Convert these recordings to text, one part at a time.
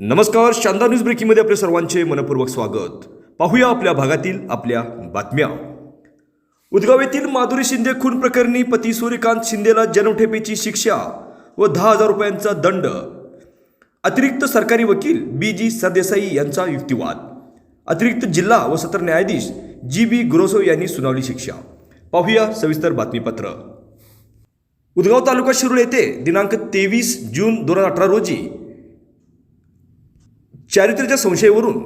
नमस्कार शानदार न्यूज ब्रेकिंगमध्ये आपले सर्वांचे मनपूर्वक स्वागत. पाहूया आपल्या भागातील आपल्या बातम्या. उदगाव येथील माधुरी शिंदे खून प्रकरणी पती सूर्यकांत शिंदेला जन्मठेपेची शिक्षा व दहा हजार रुपयांचा दंड. अतिरिक्त सरकारी वकील बी जी सरदेसाई यांचा युक्तिवाद. अतिरिक्त जिल्हा व सत्र न्यायाधीश जी बी गुरोसो यांनी सुनावली शिक्षा. पाहूया सविस्तर बातमीपत्र. उदगाव तालुका शिरूळ येथे दिनांक तेवीस जून दोन हजार अठरा रोजी चारित्र्याच्या संशयावरून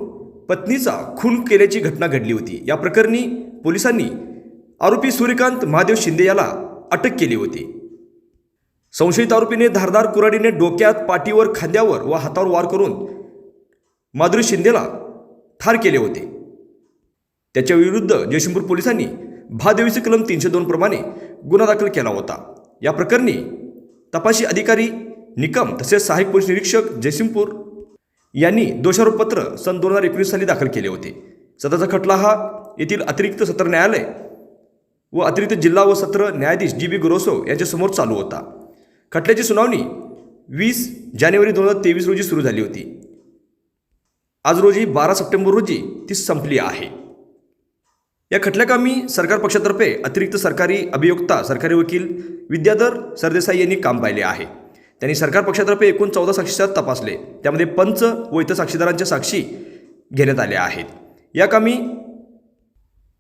पत्नीचा खून केल्याची घटना घडली होती. या प्रकरणी पोलिसांनी आरोपी सूर्यकांत महादेव शिंदे याला अटक केली होती. संशयित आरोपीने धारदार कुऱ्हाडीने डोक्यात पाठीवर खांद्यावर व हातावर वार करून माधुरी शिंदेला ठार केले होते. त्याच्या विरुद्ध जयशंपूर पोलिसांनी भादेवीचे कलम तीनशे दोन प्रमाणे गुन्हा दाखल केला होता. या प्रकरणी तपासी अधिकारी निकम तसेच सहाय्यक पोलीस निरीक्षक जयसिंगपूर यांनी दोषारोपपत्र सन दोन हजार एकवीस साली दाखल केले होते. सदरचा खटला हा येथील अतिरिक्त सत्र न्यायालय व अतिरिक्त जिल्हा व सत्र न्यायाधीश जी बी गुरोसो यांच्यासमोर चालू होता. खटल्याची सुनावणी वीस जानेवारी दोन हजार तेवीस रोजी सुरू झाली होती. आज रोजी बारा सप्टेंबर रोजी ती संपली आहे. या खटल्याकामी सरकार पक्षातर्फे अतिरिक्त सरकारी अभियोक्ता सरकारी वकील विद्याधर सरदेसाई यांनी काम पाहिले आहे. त्यांनी सरकार पक्षातर्फे एकूण चौदा साक्षीदार तपासले. त्यामध्ये पंच व इतर साक्षीदारांच्या साक्षी घेण्यात आल्या आहेत. या कामी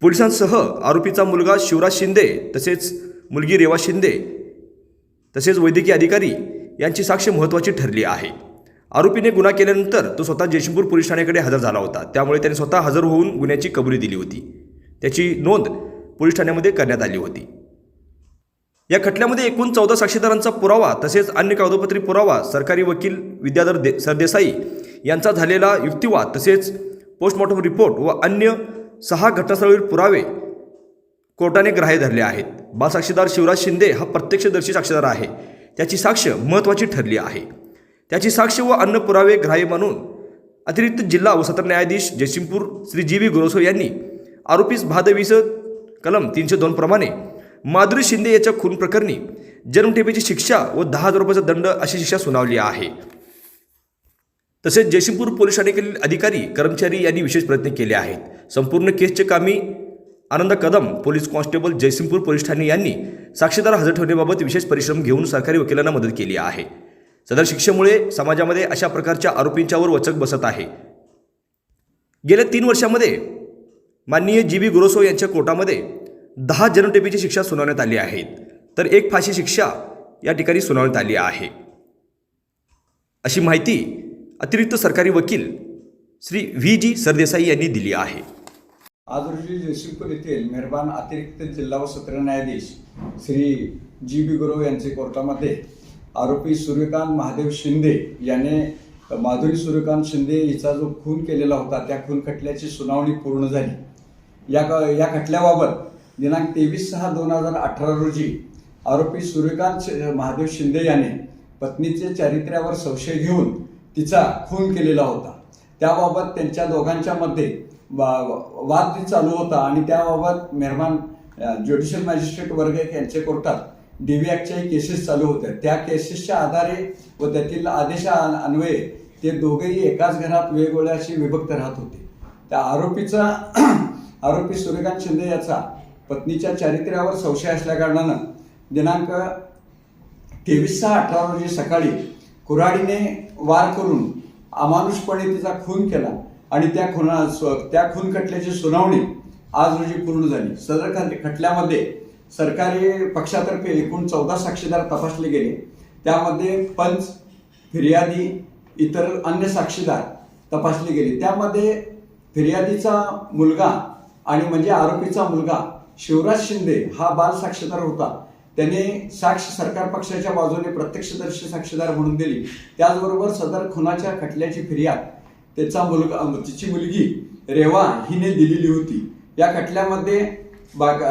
पोलिसांसह आरोपीचा मुलगा शिवराज शिंदे तसेच मुलगी रेवा शिंदे तसेच वैद्यकीय अधिकारी यांची साक्ष महत्त्वाची ठरली आहे. आरोपीने गुन्हा केल्यानंतर तो स्वतः जयशंपूर पोलीस ठाण्याकडे हजर झाला होता. त्यामुळे त्याने स्वतः हजर होऊन गुन्ह्याची कबुली दिली होती. त्याची नोंद पोलीस ठाण्यामध्ये करण्यात आली होती. या खटल्यामध्ये एकूण चौदा साक्षीदारांचा पुरावा तसेच अन्य कागदोपत्री पुरावा सरकारी वकील विद्याधर दे सरदेसाई यांचा झालेला युक्तिवाद तसेच पोस्टमॉर्टम रिपोर्ट व अन्य सहा घटनास्थळावरील पुरावे कोर्टाने ग्राह्य धरले आहेत. बालसाक्षीदार शिवराज शिंदे हा प्रत्यक्षदर्शी साक्षीदार आहे. त्याची साक्ष महत्त्वाची ठरली आहे. त्याची साक्ष व अन्य पुरावे ग्राह्य मानून अतिरिक्त जिल्हा व सत्र न्यायाधीश जयसिंगपूर श्री जी व्ही गुरोसो यांनी आरोपीस भादवीस कलम तीनशे दोनप्रमाणे माधुरी शिंदे याच्या खून प्रकरणी जन्मठेपेची शिक्षा व दहा हजार रुपयाचा दंड अशी शिक्षा सुनावली आहे. तसेच जयसिंगपूर पोलीस ठाण्यातील अधिकारी कर्मचारी यांनी विशेष प्रयत्न केले आहेत. संपूर्ण केसचे कामी Anand Kadam police constable Jaysingpur police Thane यांनी साक्षीदार हजर ठेवण्याबाबत विशेष परिश्रम घेऊन सरकारी वकिलांना मदत केली आहे. सदर शिक्षेमुळे समाजामध्ये अशा प्रकारच्या आरोपींच्यावर वचक बसत आहे. गेल्या तीन वर्षामध्ये माननीय जी बी गुरोसो यांच्या कोर्टामध्ये दहा जन्मठेपीची शिक्षा सुनावण्यात आली आहे तर एक फाशी शिक्षा या ठिकाणी सुनावण्यात आली आहे. अशी माहिती अतिरिक्त सरकारी वकील श्री व्ही जी सरदेसाई यांनी दिली आहे. आज रोजी जयसिंगपूर येथील मेहरबान अतिरिक्त जिल्हा व सत्र न्यायाधीश श्री जी बी गुरव यांचे कोर्टामध्ये आरोपी सूर्यकांत महादेव शिंदे याने माधुरी सूर्यकांत शिंदे हिचा जो खून केलेला होता त्या खून खटल्याची सुनावणी पूर्ण झाली. या क- या खटल्याबाबत दिनांक तेवीस सहा दोन हजार अठरा रोजी आरोपी सूर्यकांत महादेव शिंदे याने पत्नीचे चारित्र्यावर संशय घेऊन तिचा खून केलेला होता. त्याबाबत त्यांच्या दोघांच्या मध्ये वा- वाद चालू होता आणि त्याबाबत मेहरमान ज्युडिशियल मॅजिस्ट्रेट वर्ग एक यांच्या कोर्टात डीव्ही ॲक्टच्याही केसेस चालू होत्या त्या केसेसच्या आधारे व त्यातील आदेशा अन्वये ते दोघेही एकाच घरात वेगवेगळ्या अशी विभक्त राहत होते. त्या आरोपीचा आरोपी सूर्यकांत शिंदे याचा पत्नीच्या चारित्र्यावर संशय असल्याकारणानं दिनांक तेवीस सहा अठरा रोजी सकाळी कुऱ्हाडीने वार करून अमानुषपणे तिचा खून केला आणि त्या खुना स्व- त्या खून खटल्याची सुनावणी आज रोजी पूर्ण झाली. सदर खटल्यामध्ये सरकारी पक्षातर्फे एकूण चौदा साक्षीदार तपासले गेले. त्यामध्ये पंच फिर्यादी इतर अन्य साक्षीदार तपासले गेले. त्यामध्ये फिर्यादीचा मुलगा आणि म्हणजे आरोपीचा मुलगा शिवराज शिंदे हा बाल साक्षीदार होता. त्याने साक्ष सरकार पक्षाच्या बाजूने प्रत्यक्षदर्शी साक्षीदार म्हणून दिली. त्याचबरोबर सदर खुनाच्या खटल्याची फिर्याद. त्याचा मुलगा तिची मुलगी रेवा हिने दिलेली होती. या खटल्यामध्ये बाग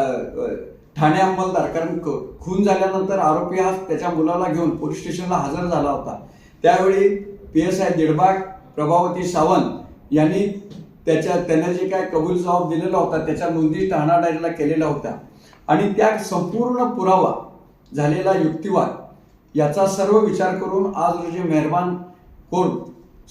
ठाणे अंमलदार कारण खून झाल्यानंतर आरोपी हा त्याच्या मुलाला घेऊन पोलीस स्टेशनला हजर झाला होता. त्यावेळी P S I Didbag Prabhavati Sawant यांनी त्याच्या त्यांना जे काय कबूल जबाब दिलेला होता त्याच्या नोंदी ठाणा डायरीला केलेल्या होत्या. आणि त्या संपूर्ण पुरावा झालेला युक्तिवाद याचा सर्व विचार करून आज रोजी मेहरबान कोर्ट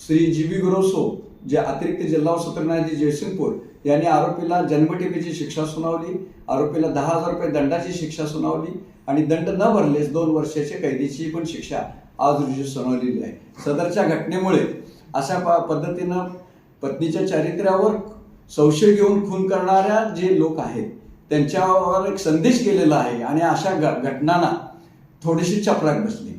श्री जी बी गुरोसो जे अतिरिक्त जिल्हा सत्र न्यायाधीश जयसिंगपूर यांनी आरोपीला जन्मठेपेची शिक्षा सुनावली आरोपीला दहा हजार रुपये दंडाची शिक्षा सुनावली आणि दंड न भरलेस दोन वर्षाच्या कैदीची पण शिक्षा आज रोजी सुनावलेली आहे. सदरच्या घटनेमुळे अशा प- पद्धतीनं पत्नीच्या चारित्र्यावर संशय घेऊन खून करणाऱ्या जे लोक आहेत त्यांच्यावर एक संदेश केलेला आहे आणि अशा घटनांना थोडीशी चपराक बसली.